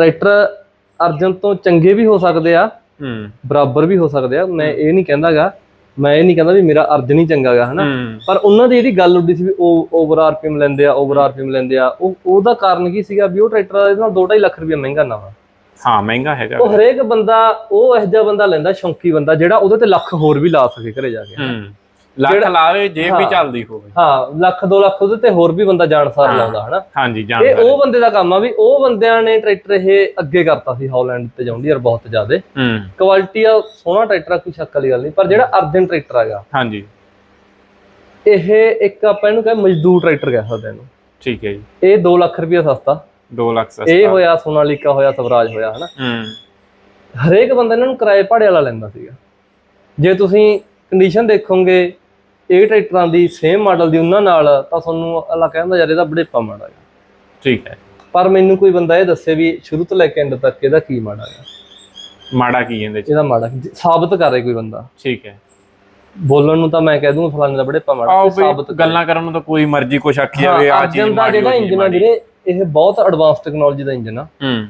Tractor Arjan ਤੋਂ ਚੰਗੇ ਵੀ ਹੋ ਸਕਦੇ ਆ ਹੂੰ। ਬਰਾਬਰ ਵੀ ਹੋ ਸਕਦੇ ਆ। ਮੈਂ ਇਹ ਨਹੀਂ ਕਹਿੰਦਾਗਾ ਮੈਂ ਇਹ ਨਹੀਂ ਕਹਿੰਦਾ ਵੀ ਮੇਰਾ ਅਰਜਨ ਹੀ ਚੰਗਾਗਾ ਹਨਾ? ਪਰ ਉਹਨਾਂ ਦੀ ਜਿਹੜੀ ਗੱਲ ਉੱਡੀ ਸੀ ਵੀ ਉਹ ਓਵਰ ਆਰਪੀਐਮ ਲੈਂਦੇ ਆ ਓਵਰ ਆਰਪੀਐਮ ਲੈਂਦੇ ਆ ਉਹ ਉਹਦਾ ਕਾਰਨ ਕੀ ਸੀਗਾ ਵੀ ਉਹ ਟਰੈਕਟਰ ਇਹਦੇ ਨਾਲ 2.5 ਲੱਖ ਰੁਪਏ ਮਹਿੰਗਾ ਨਾ ਵਾ ਹਾਂ ਮਹਿੰਗਾ ਹੈਗਾ। ਉਹ ਹਰੇਕ ਬੰਦਾ ਉਹ ਇਹੋ ਜਿਹਾ ਬੰਦਾ ਲੈਂਦਾ ਸ਼ੌਂਕੀ ਬੰਦਾ ਜਿਹੜਾ ਉਹਦੇ ਤੇ ਲੱਖ ਹੋਰ ਵੀ ਲਾ ਸਕੇ ਘਰੇ ਜਾ ਕੇ। ਲੱਖ ਲਾਵੇ ਜੇਬ ਵੀ ਚੱਲਦੀ ਹੋਵੇ। ਹਾਂ ਲੱਖ 2 ਲੱਖ ਉਹਦੇ ਤੇ ਹੋਰ ਵੀ ਬੰਦਾ ਜਾਣਸਾਰ ਲਾਉਂਦਾ ਹਨਾ? ਹਾਂਜੀ ਇਹ ਜਾਣਦਾ ਉਹ ਬੰਦੇ ਦਾ ਕੰਮ ਆ ਵੀ ਉਹ ਬੰਦਿਆਂ ਨੇ ਟਰੈਕਟਰ ਇਹ ਅੱਗੇ ਕਰਤਾ ਸੀ ਹਾਲੈਂਡ ਤੇ ਜੌਂਡੀਅਰ ਬਹੁਤ ਜ਼ਿਆਦਾ। ਹੂੰ। ਕੁਆਲਿਟੀ ਆ ਸੋਹਣਾ ਟਰੈਕਟਰ ਆ ਕੋਈ ਸ਼ੱਕ ਵਾਲੀ ਗੱਲ ਨਹੀਂ ਪਰ ਜਿਹੜਾ ਅਰਜਨ ਟਰੈਕਟਰ ਹੈਗਾ। ਹਾਂਜੀ। ਇਹ ਇੱਕ ਆਪਾਂ ਇਹਨੂੰ ਕਹੇ ਮਜ਼ਦੂਰ ਟਰੈਕਟਰ ਕਹਿ ਸਕਦੇ ਇਹਨੂੰ। ਠੀਕ ਹੈ ਜੀ। ਇਹ 2 ਲੱਖ ਰੁਪਏ ਸਸਤਾ। 2 ਲੱਖ ਸਸਤਾ। ਇਹ ਹੋਇਆ ਸੋਨਾਲੀਕਾ ਹੋਇਆ ਸਵਰਾਜ ਹੋਇਆ ਹਨਾ? ਹੂੰ। ਹਰੇਕ ਬੰਦਾ ਇਹਨਾਂ ਨੂੰ ਕਿਰਾਏ ਭਾੜੇ ਵਾਲਾ ਲੈਂਦਾ ਸੀਗਾ। ਜੇ ਤੁਸੀਂ ਕੰਡੀਸ਼ਨ ਦੇਖੋਗੇ ਇਹ ਟਰੈਕਟਰਾਂ ਦੀ ਸੇਮ ਮਾਡਲ ਦੀ ਉਹਨਾਂ ਨਾਲ ਤਾਂ ਤੁਹਾਨੂੰ ਅੱਲਾ ਕਹਿੰਦਾ ਯਾਰ ਇਹਦਾ ਬੜੇਪਾ ਮਾੜਾ ਹੈ ਠੀਕ ਹੈ। ਪਰ ਮੈਨੂੰ ਕੋਈ ਬੰਦਾ ਇਹ ਦੱਸੇ ਵੀ ਸ਼ੁਰੂ ਤੋਂ ਲੈ ਕੇ ਐਂਡ ਤੱਕ ਇਹਦਾ ਕੀ ਮਾੜਾ ਹੈ ਮਾੜਾ ਕੀ ਇਹਦੇ ਚ? ਇਹਦਾ ਮਾੜਾ ਸਾਬਤ ਕਰੇ ਕੋਈ ਬੰਦਾ। ਠੀਕ ਹੈ। ਬੋਲਣ ਨੂੰ ਤਾਂ ਮੈਂ ਕਹਿ ਦੂੰਗਾ ਫਲਾਣੇ ਦਾ ਬੜੇਪਾ ਮਾੜਾ ਸਾਬਤ ਗੱਲਾਂ ਕਰਨ ਨੂੰ ਤਾਂ ਕੋਈ ਮਰਜ਼ੀ ਕੁਛ ਆਖੀ ਜਾਵੇ ਆ ਚੀਜ਼ ਦਾ ਮਾੜੀ ਜਿਹੜਾ ਇੰਜਨ ਆ ਇਹ ਬਹੁਤ ਐਡਵਾਂਸ ਟੈਕਨੋਲੋਜੀ ਦਾ ਇੰਜਨ ਆ। ਹੂੰ।